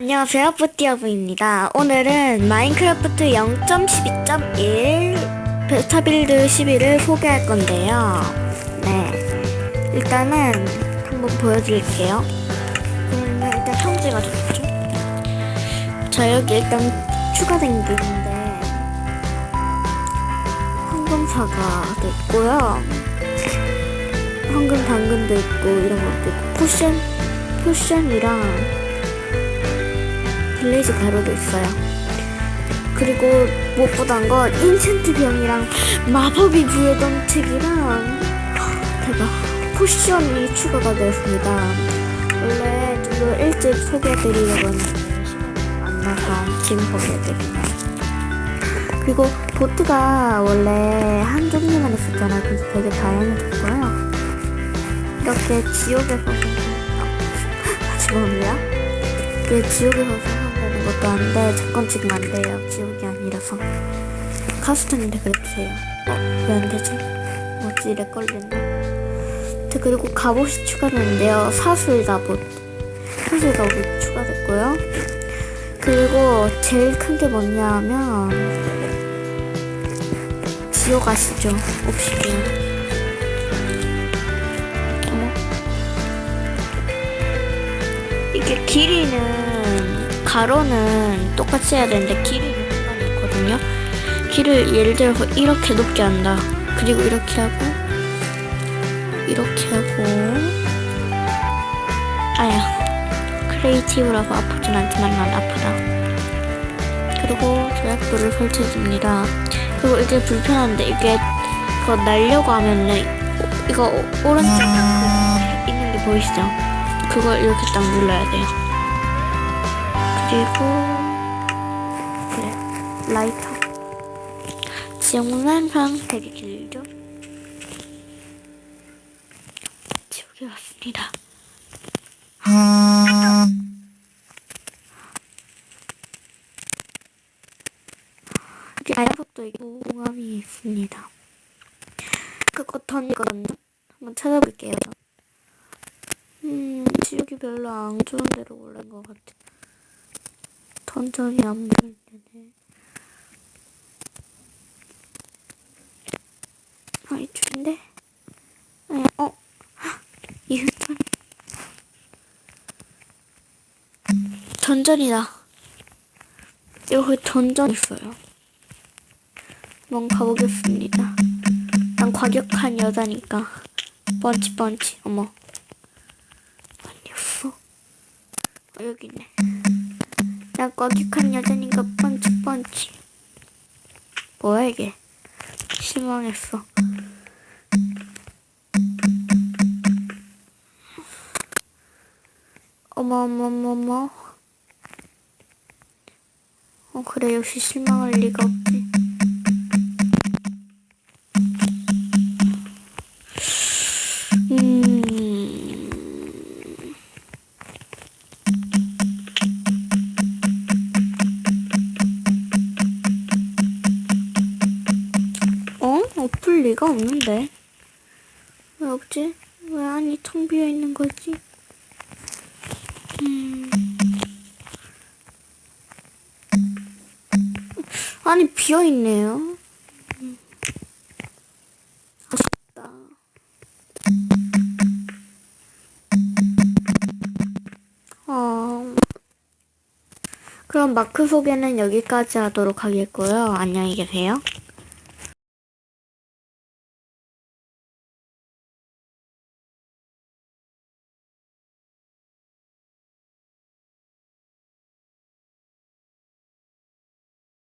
안녕하세요, 뿌띠어브입니다. 오늘은 마인크래프트 0.12.1 베타빌드 11을 소개할 건데요. 네. 일단은 한번 보여드릴게요. 그러면 일단 형제가 좋죠. 자, 여기 일단 추가된 게 있는데, 황금사과도 있고요. 황금 당근도 있고, 이런 것도 있고, 포션, 포션이랑 블레이즈 가루도 있어요. 그리고 무엇보다인 건 인챈트 병이랑 마법이 부여던 책이랑 대박 포션이 추가가 되었습니다. 원래 좀 더 일찍 소개해드리려고 했는데 시간이 안 나서 지금 소개해드리네요. 그리고 보트가 원래 한 종류만 있었잖아요. 그래서 되게 다양해졌고요. 이렇게 지옥에서 아, 죄송합니다. 이게 지옥에서 것도 안 돼. 잠깐 지금 안 돼요. 지옥이 아니라서. 카스터님도 그랬어요. 어, 왜 안 되지? 뭐지? 걸린다. 네, 그리고 갑옷이 추가되는데요. 사슬 갑옷. 사슬 갑옷 추가됐고요. 그리고 제일 큰 게 뭐냐 하면 지옥 아시죠? 옵시디언. 이게 길이는 가로는 똑같이 해야 되는데 길이는 상관이 없거든요. 길을 예를 들어서 이렇게 높게 한다. 그리고 이렇게 하고 이렇게 하고 아야 크리에이티브라고 아프진 않지만 난 아프다. 그리고 조약도를 설치해줍니다. 그리고 이게 불편한데 이게 이거 날려고 하면은 이거 오른쪽 그 있는 게 보이시죠? 그걸 이렇게 딱 눌러야 돼요. 그리고 그래 라이터 지옥 난방 되게 길죠? 지옥에 왔습니다. 여기 알약도 있고 공함이 있습니다. 그거 던거든요. 한번 찾아볼게요. 음, 지옥이 별로 안 좋은 데로 올라간 것 같아. 던전이 안 보일 때네. 아, 이쪽인데? 아, 어? 헉, 이 흩은. 던전이다. 여기 던전 있어요. 한번 가보겠습니다. 난 과격한 여자니까. 펀치, 펀치. 어머. 아니었어. 어, 여기 있네. 난 과격한 여자니까 펀치 펀치. 뭐야 이게? 실망했어. 어머 어머 어머 어머. 어 그래 역시 실망할 리가 없 리가 없는데. 왜 없지? 왜 안이 텅 비어 있는 거지? 음. 아니 비어 있네요. 음. 어. 그럼 마크 소개는 여기까지 하도록 하겠고요. 안녕히 계세요.